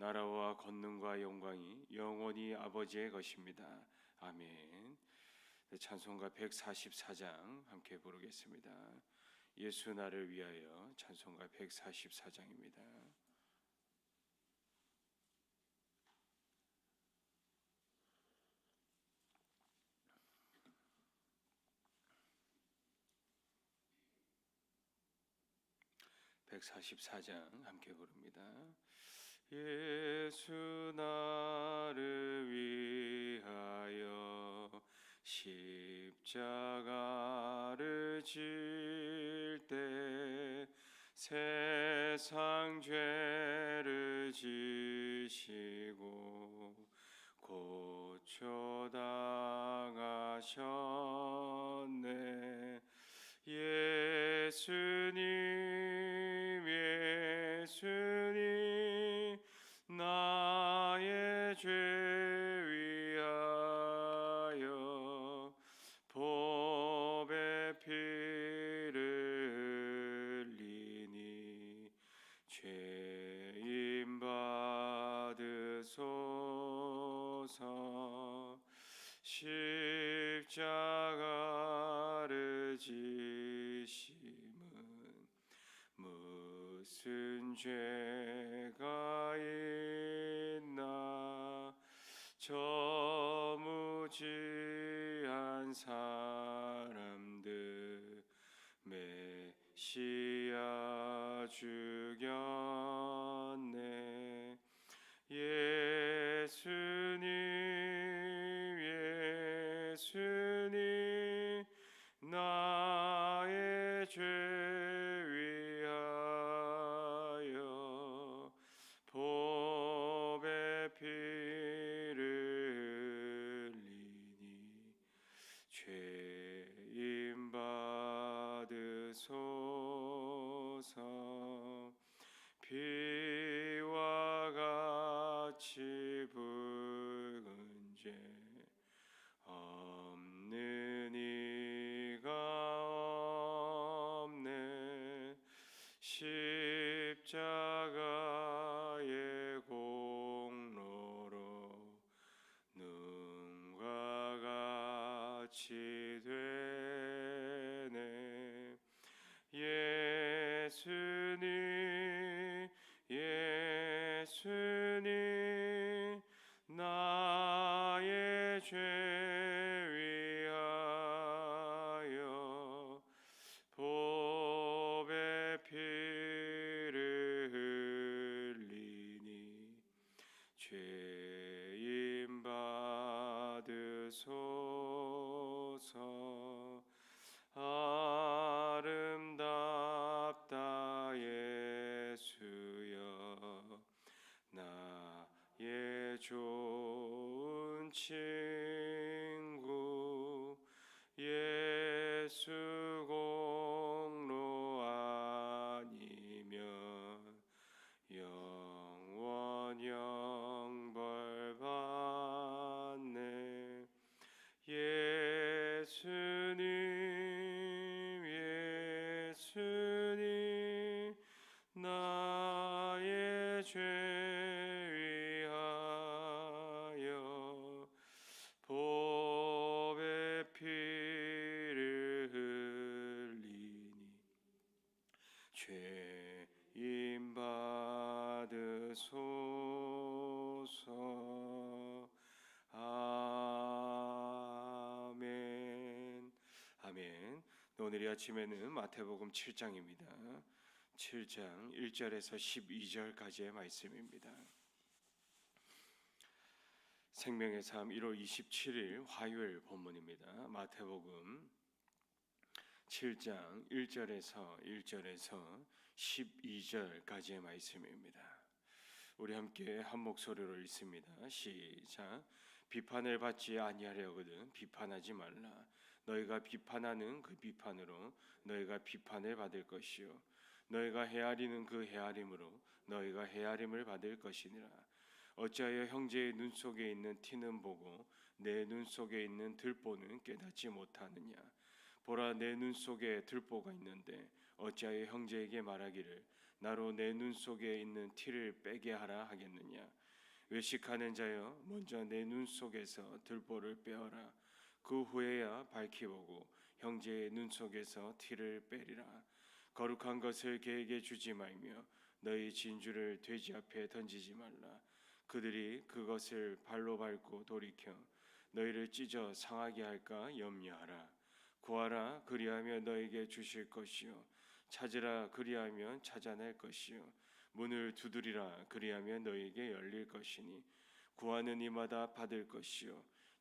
나라와 권능과 영광이 영원히 아버지의 것입니다. 아멘. 네, 찬송가 144장 함께 부르겠습니다. 예수 나를 위하여 찬송가 144장입니다. (144장) 함께 부릅니다. 예수 나를 위하여 십자가를 질 때 세상 죄를 지시고 고쳐 당하셨네. 예수님 십자가를 지심은 무슨 죄가 있나? 저 무지한 사람들 메시아 죽였네. 예수님 예수 예수님 예수님 나의 죄 위하여 법의 피를 흘리니 죄인 받으소 친구 예수 오늘 이 아침에는 마태복음 7장입니다 7장 1절에서 12절까지의 말씀입니다 생명의 삶 1월 27일 화요일 본문입니다 마태복음 7장 1절에서 1절에서 12절까지의 말씀입니다. 우리 함께 한 목소리로 읽습니다. 시작. 비판을 받지 아니하려거든 비판하지 말라. 너희가 비판하는 그 비판으로 너희가 비판을 받을 것이요 너희가 헤아리는 그 헤아림으로 너희가 헤아림을 받을 것이니라. 어찌하여 형제의 눈 속에 있는 티는 보고 내 눈 속에 있는 들보는 깨닫지 못하느냐? 보라 내 눈 속에 들보가 있는데 어찌하여 형제에게 말하기를 나로 내 눈 속에 있는 티를 빼게 하라 하겠느냐? 외식하는 자여 먼저 내 눈 속에서 들보를 빼어라. 그 후에야 밝히 보고 형제의 눈 속에서 티를 빼리라. 거룩한 것을 개에게 주지 말며 너희 진주를 돼지 앞에 던지지 말라. 그들이 그것을 발로 밟고 돌이켜 너희를 찢어 상하게 할까 염려하라. 구하라 그리하며 너에게 주실 것이요 찾으라 그리하면 찾아낼 것이요 문을 두드리라 그리하면 너에게 열릴 것이니 구하는 이마다 받을 것이요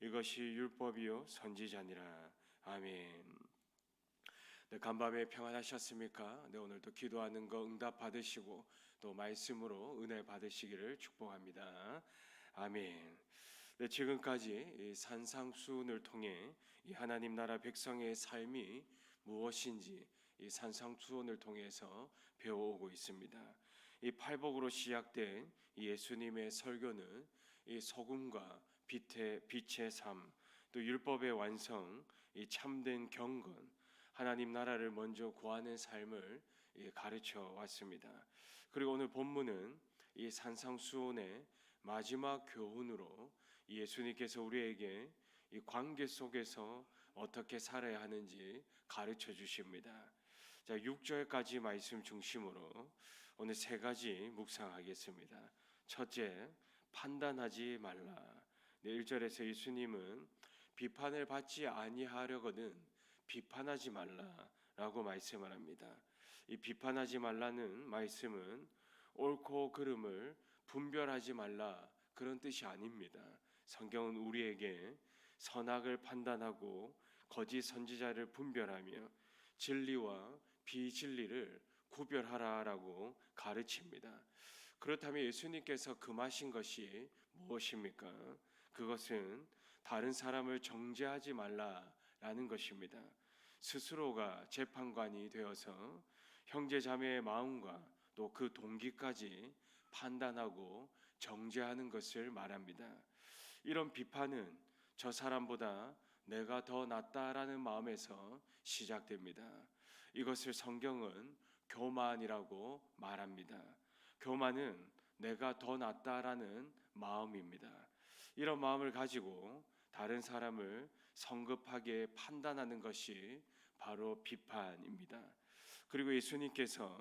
이것이 율법이요 선지자니라 아멘. 네, 간밤에 평안하셨습니까? 네, 오늘도 기도하는 거 응답 받으시고 또 말씀으로 은혜 받으시기를 축복합니다. 아멘. 네, 지금까지 이 산상수훈을 통해 이 하나님 나라 백성의 삶이 무엇인지 이 산상수훈을 통해서 배워오고 있습니다. 이 팔복으로 시작된 이 예수님의 설교는 이 소금과 빛의 빛의 삶, 또 율법의 완성, 이 참된 경건, 하나님 나라를 먼저 구하는 삶을 예, 가르쳐 왔습니다. 그리고 오늘 본문은 이 산상수훈의 마지막 교훈으로 예수님께서 우리에게 이 관계 속에서 어떻게 살아야 하는지 가르쳐 주십니다. 자, 6절까지 말씀 중심으로 오늘 세 가지 묵상하겠습니다. 첫째, 판단하지 말라. 네, 1절에서 예수님은 비판을 받지 아니하려거든 비판하지 말라라고 말씀을 합니다. 이 비판하지 말라는 말씀은 옳고 그름을 분별하지 말라 그런 뜻이 아닙니다. 성경은 우리에게 선악을 판단하고 거짓 선지자를 분별하며 진리와 비진리를 구별하라라고 가르칩니다. 그렇다면 예수님께서 금하신 것이 무엇입니까? 그것은 다른 사람을 정죄하지 말라라는 것입니다. 스스로가 재판관이 되어서 형제 자매의 마음과 또 그 동기까지 판단하고 정죄하는 것을 말합니다. 이런 비판은 저 사람보다 내가 더 낫다라는 마음에서 시작됩니다. 이것을 성경은 교만이라고 말합니다. 교만은 내가 더 낫다라는 마음입니다. 이런 마음을 가지고 다른 사람을 성급하게 판단하는 것이 바로 비판입니다. 그리고 예수님께서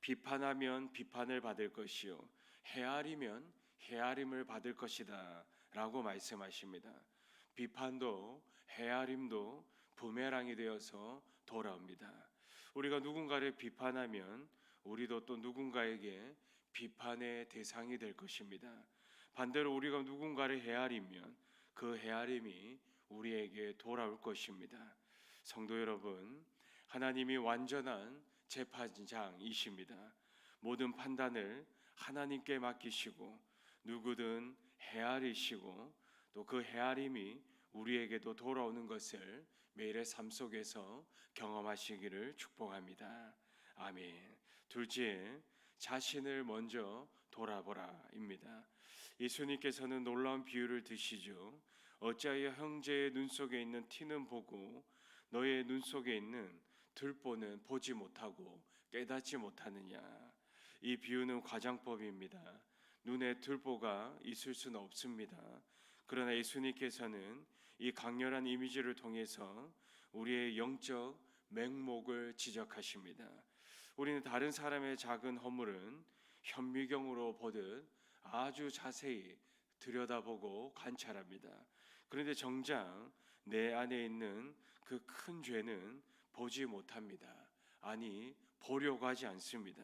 비판하면 비판을 받을 것이요 헤아리면 헤아림을 받을 것이다라고 말씀하십니다. 비판도 헤아림도 부메랑이 되어서 돌아옵니다. 우리가 누군가를 비판하면 우리도 또 누군가에게 비판의 대상이 될 것입니다. 반대로 우리가 누군가를 헤아리면 그 헤아림이 우리에게 돌아올 것입니다. 성도 여러분, 하나님이 완전한 재판장이십니다. 모든 판단을 하나님께 맡기시고 누구든 헤아리시고 또 그 헤아림이 우리에게도 돌아오는 것을 매일의 삶 속에서 경험하시기를 축복합니다. 아멘. 둘째, 자신을 먼저 돌아보라입니다. 예수님께서는 놀라운 비유를 드시죠. 어찌하여 형제의 눈 속에 있는 티는 보고 너의 눈 속에 있는 들보는 보지 못하고 깨닫지 못하느냐. 이 비유는 과장법입니다. 눈에 들보가 있을 수는 없습니다. 그러나 예수님께서는 이 강렬한 이미지를 통해서 우리의 영적 맹목을 지적하십니다. 우리는 다른 사람의 작은 허물은 현미경으로 보듯 아주 자세히 들여다보고 관찰합니다. 그런데 정작 내 안에 있는 그 큰 죄는 보지 못합니다. 아니, 보려고 하지 않습니다.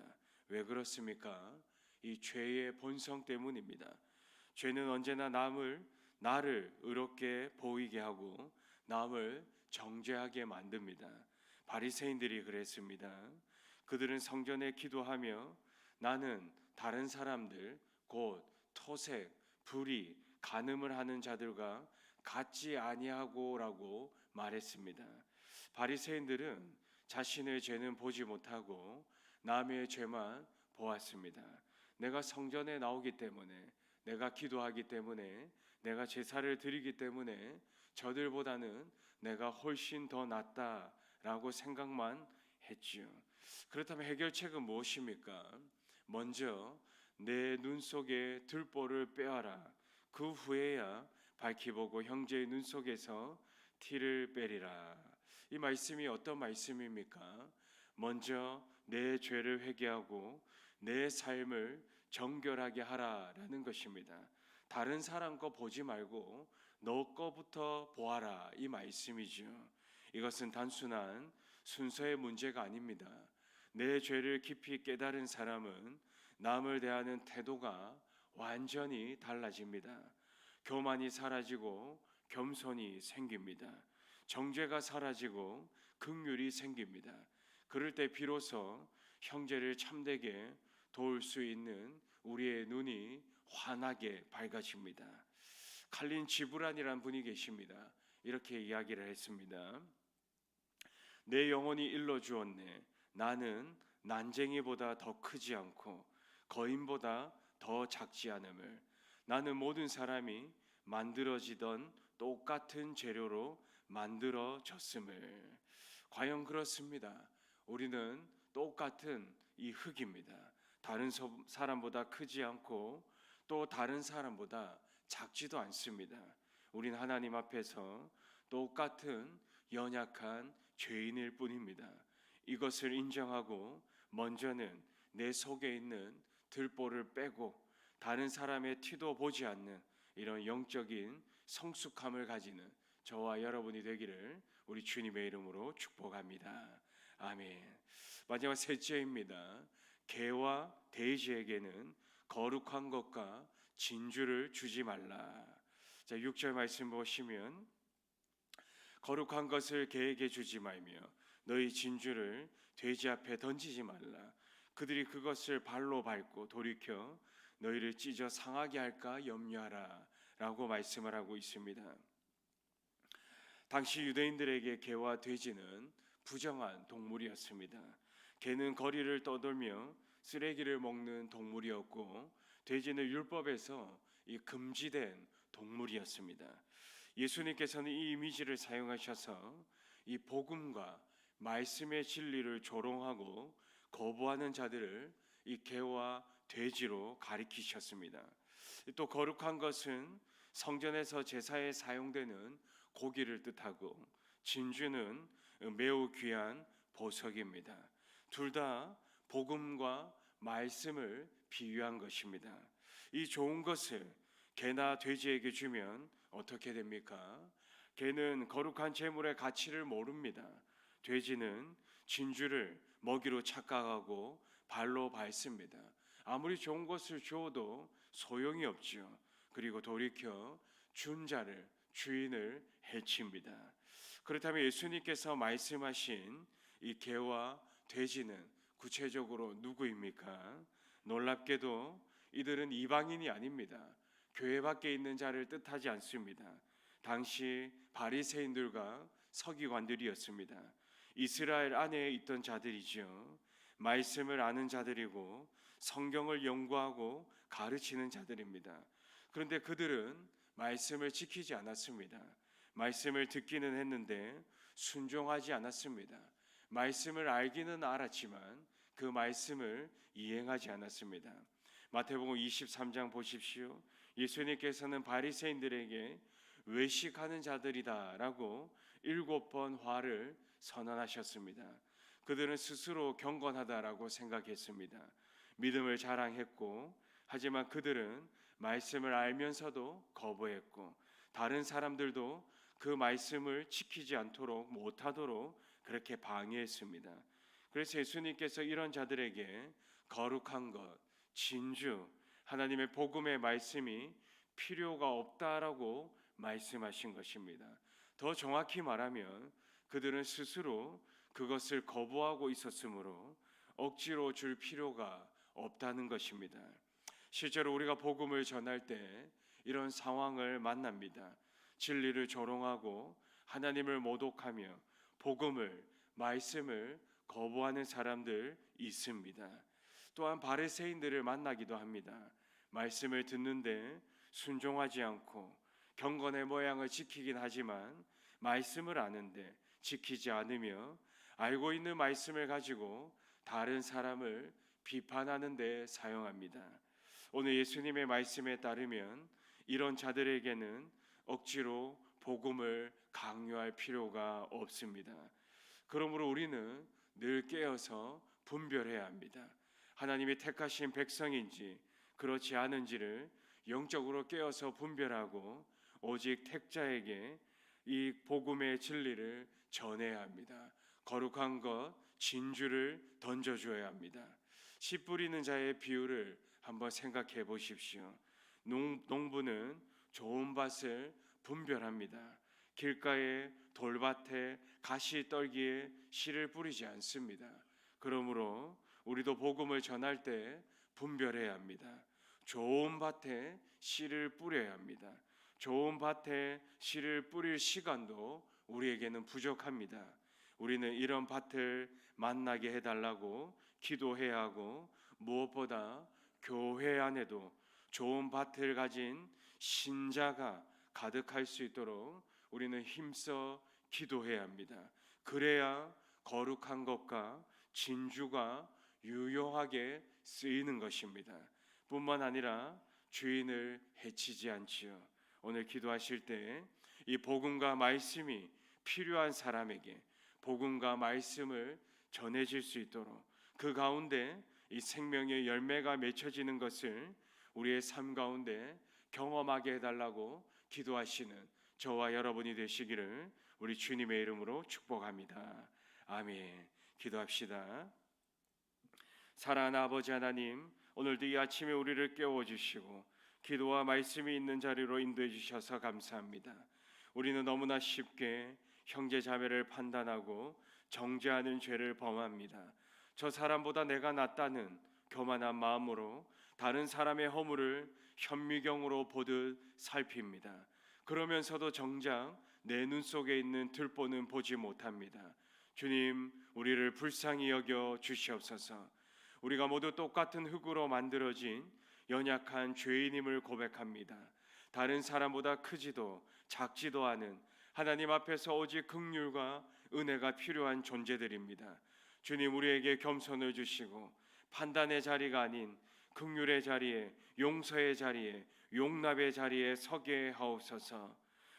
왜 그렇습니까? 이 죄의 본성 때문입니다. 죄는 언제나 남을 나를 의롭게 보이게 하고 남을 정죄하게 만듭니다. 바리새인들이 그랬습니다. 그들은 성전에 기도하며 나는 다른 사람들 곧 토색, 불의, 간음을 하는 자들과 같지 아니하고라고 말했습니다. 바리새인들은 자신의 죄는 보지 못하고 남의 죄만 보았습니다. 내가 성전에 나오기 때문에 내가 기도하기 때문에 내가 제사를 드리기 때문에 저들보다는 내가 훨씬 더 낫다라고 생각만 했지요. 그렇다면 해결책은 무엇입니까? 먼저 내 눈 속에 들보를 빼어라. 그 후에야 밝히 보고 형제의 눈 속에서 티를 빼리라. 이 말씀이 어떤 말씀입니까? 먼저 내 죄를 회개하고 내 삶을 정결하게 하라라는 것입니다. 다른 사람 거 보지 말고 너 거부터 보아라 이 말씀이죠. 이것은 단순한 순서의 문제가 아닙니다. 내 죄를 깊이 깨달은 사람은 남을 대하는 태도가 완전히 달라집니다. 교만이 사라지고 겸손이 생깁니다. 정죄가 사라지고 긍휼이 생깁니다. 그럴 때 비로소 형제를 참되게 도울 수 있는 우리의 눈이 환하게 밝아집니다. 칼린 지브란이란 분이 계십니다. 이렇게 이야기를 했습니다. 내 영혼이 일러 주었네. 나는 난쟁이보다 더 크지 않고 거인보다 더 작지 않음을 나는 모든 사람이 만들어지던 똑같은 재료로 만들어졌음을 과연 그렇습니다. 우리는 똑같은 이 흙입니다. 다른 서- 사람보다 크지 않고 또 다른 사람보다 작지도 않습니다. 우린 하나님 앞에서 똑같은 연약한 죄인일 뿐입니다. 이것을 인정하고 먼저는 내 속에 있는 들보를 빼고 다른 사람의 티도 보지 않는 이런 영적인 성숙함을 가지는 저와 여러분이 되기를 우리 주님의 이름으로 축복합니다. 아멘. 마지막 셋째입니다. 개와 돼지에게는 거룩한 것과 진주를 주지 말라. 자, 6절 말씀 보시면 거룩한 것을 개에게 주지 말며 너희 진주를 돼지 앞에 던지지 말라. 그들이 그것을 발로 밟고 돌이켜 너희를 찢어 상하게 할까 염려하라 라고 말씀을 하고 있습니다. 당시 유대인들에게 개와 돼지는 부정한 동물이었습니다. 개는 거리를 떠돌며 쓰레기를 먹는 동물이었고 돼지는 율법에서 이 금지된 동물이었습니다. 예수님께서는 이 이미지를 사용하셔서 이 복음과 말씀의 진리를 조롱하고 거부하는 자들을 이 개와 돼지로 가리키셨습니다. 또 거룩한 것은 성전에서 제사에 사용되는 고기를 뜻하고 진주는 매우 귀한 보석입니다. 둘 다 복음과 말씀을 비유한 것입니다. 이 좋은 것을 개나 돼지에게 주면 어떻게 됩니까? 개는 거룩한 재물의 가치를 모릅니다. 돼지는 진주를 먹이로 착각하고 발로 밟습니다. 아무리 좋은 것을 주어도 소용이 없지요. 그리고 돌이켜 준 자를 주인을 해칩니다. 그렇다면 예수님께서 말씀하신 이 개와 돼지는 구체적으로 누구입니까? 놀랍게도 이들은 이방인이 아닙니다. 교회 밖에 있는 자를 뜻하지 않습니다. 당시 바리새인들과 서기관들이었습니다. 이스라엘 안에 있던 자들이죠. 말씀을 아는 자들이고 성경을 연구하고 가르치는 자들입니다. 그런데 그들은 말씀을 지키지 않았습니다. 말씀을 듣기는 했는데 순종하지 않았습니다. 말씀을 알기는 알았지만 그 말씀을 이행하지 않았습니다. 마태복음 23장 보십시오. 예수님께서는 바리새인들에게 외식하는 자들이다라고 일곱 번 화를 선언하셨습니다. 그들은 스스로 경건하다라고 생각했습니다. 믿음을 자랑했고 하지만 그들은 말씀을 알면서도 거부했고 다른 사람들도 그 말씀을 지키지 않도록 못하도록 그렇게 방해했습니다. 그래서 예수님께서 이런 자들에게 거룩한 것, 진주, 하나님의 복음의 말씀이 필요가 없다라고 말씀하신 것입니다. 더 정확히 말하면 그들은 스스로 그것을 거부하고 있었으므로 억지로 줄 필요가 없다는 것입니다. 실제로 우리가 복음을 전할 때 이런 상황을 만납니다. 진리를 조롱하고 하나님을 모독하며 복음을 말씀을 거부하는 사람들 있습니다. 또한 바리새인들을 만나기도 합니다. 말씀을 듣는데 순종하지 않고 경건의 모양을 지키긴 하지만 말씀을 아는데 지키지 않으며 알고 있는 말씀을 가지고 다른 사람을 비판하는 데 사용합니다. 오늘 예수님의 말씀에 따르면 이런 자들에게는 억지로 복음을 강요할 필요가 없습니다. 그러므로 우리는 늘 깨어서 분별해야 합니다. 하나님이 택하신 백성인지 그렇지 않은지를 영적으로 깨어서 분별하고 오직 택자에게 이 복음의 진리를 전해야 합니다. 거룩한 것 진주를 던져 줘야 합니다. 씨 뿌리는 자의 비유를 한번 생각해 보십시오. 농, 농부는 좋은 밭을 분별합니다. 길가에 돌밭에 가시 떨기에 씨를 뿌리지 않습니다. 그러므로 우리도 복음을 전할 때 분별해야 합니다. 좋은 밭에 씨를 뿌려야 합니다. 좋은 밭에 씨를 뿌릴 시간도 우리에게는 부족합니다. 우리는 이런 밭을 만나게 해달라고 기도해야 하고 무엇보다 교회 안에도 좋은 밭을 가진 신자가 가득할 수 있도록 우리는 힘써 기도해야 합니다. 그래야 거룩한 것과 진주가 유효하게 쓰이는 것입니다. 뿐만 아니라 주인을 해치지 않지요. 오늘 기도하실 때 이 복음과 말씀이 필요한 사람에게 복음과 말씀을 전해질 수 있도록 그 가운데 이 생명의 열매가 맺혀지는 것을 우리의 삶 가운데 경험하게 해달라고 기도하시는 저와 여러분이 되시기를 우리 주님의 이름으로 축복합니다. 아멘. 기도합시다. 사랑하는 아버지 하나님, 오늘도 이 아침에 우리를 깨워 주시고 기도와 말씀이 있는 자리로 인도해 주셔서 감사합니다. 우리는 너무나 쉽게 형제 자매를 판단하고 정죄하는 죄를 범합니다. 저 사람보다 내가 낫다는 교만한 마음으로 다른 사람의 허물을 현미경으로 보듯 살핍니다. 그러면서도 정작 내 눈 속에 있는 들보는 보지 못합니다. 주님, 우리를 불쌍히 여겨 주시옵소서. 우리가 모두 똑같은 흙으로 만들어진 연약한 죄인임을 고백합니다. 다른 사람보다 크지도 작지도 않은 하나님 앞에서 오직 긍휼과 은혜가 필요한 존재들입니다. 주님 우리에게 겸손을 주시고 판단의 자리가 아닌 긍휼의 자리에 용서의 자리에 용납의 자리에 서게 하옵소서.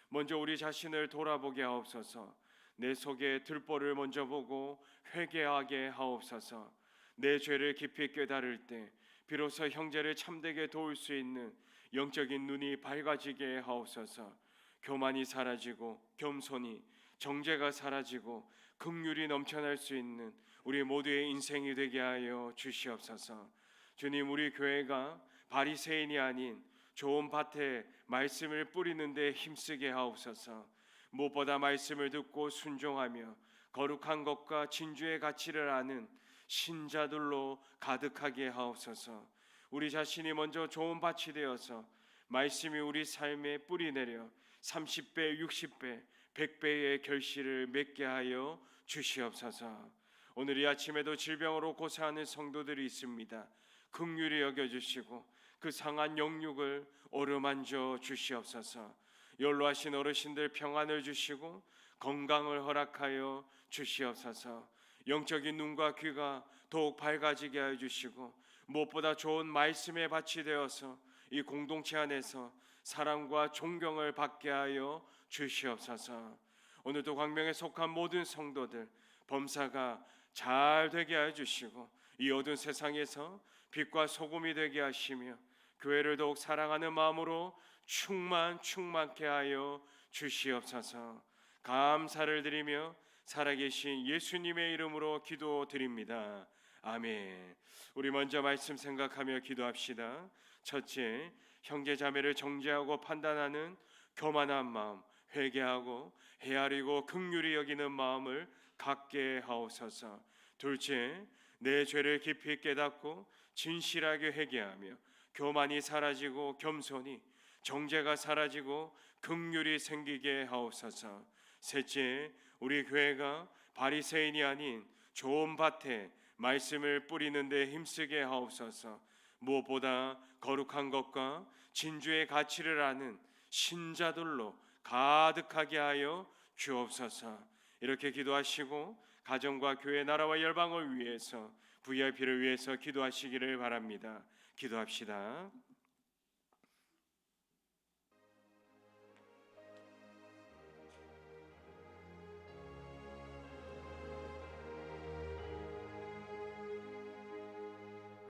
먼저 우리 자신을 돌아보게 하옵소서. 내 속에 들보를 먼저 보고 회개하게 하옵소서. 내 죄를 깊이 깨달을 때 비로소 형제를 참되게 도울 수 있는 영적인 눈이 밝아지게 하옵소서. 교만이 사라지고 겸손이 정죄가 사라지고 긍휼이 넘쳐날 수 있는 우리 모두의 인생이 되게 하여 주시옵소서. 주님 우리 교회가 바리새인이 아닌 좋은 밭에 말씀을 뿌리는 데 힘쓰게 하옵소서. 무엇보다 말씀을 듣고 순종하며 거룩한 것과 진주의 가치를 아는 신자들로 가득하게 하옵소서. 우리 자신이 먼저 좋은 밭이 되어서 말씀이 우리 삶에 뿌리 내려 30배, 60배, 100배의 결실을 맺게 하여 주시옵소서. 오늘 이 아침에도 질병으로 고생하는 성도들이 있습니다. 긍휼히 여겨 주시고 그 상한 영육을 어루만져 주시옵소서. 연로하신 어르신들 평안을 주시고 건강을 허락하여 주시옵소서. 영적인 눈과 귀가 더욱 밝아지게 하여 주시고 무엇보다 좋은 말씀에 밭이 되어서 이 공동체 안에서 사랑과 존경을 받게 하여 주시옵소서. 오늘도 광명에 속한 모든 성도들 범사가 잘 되게 하여 주시고 이 어두운 세상에서 빛과 소금이 되게 하시며 교회를 더욱 사랑하는 마음으로 충만 충만케 하여 주시옵소서. 감사를 드리며 살아계신 예수님의 이름으로 기도드립니다. 아멘. 우리 먼저 말씀 생각하며 기도합시다. 첫째, 형제 자매를 정죄하고 판단하는 교만한 마음, 회개하고 헤아리고 극률이 여기는 마음을 갖게 하옵소서. 둘째, 내 죄를 깊이 깨닫고 진실하게 회개하며 교만이 사라지고 겸손이 정죄가 사라지고 극률이 생기게 하옵소서. 셋째, 우리 교회가 바리새인이 아닌 좋은 밭에 말씀을 뿌리는 데 힘쓰게 하옵소서. 무엇보다 거룩한 것과 진주의 가치를 아는 신자들로 가득하게 하여 주옵소서. 이렇게 기도하시고 가정과 교회 나라와 열방을 위해서 VIP를 위해서 기도하시기를 바랍니다. 기도합시다.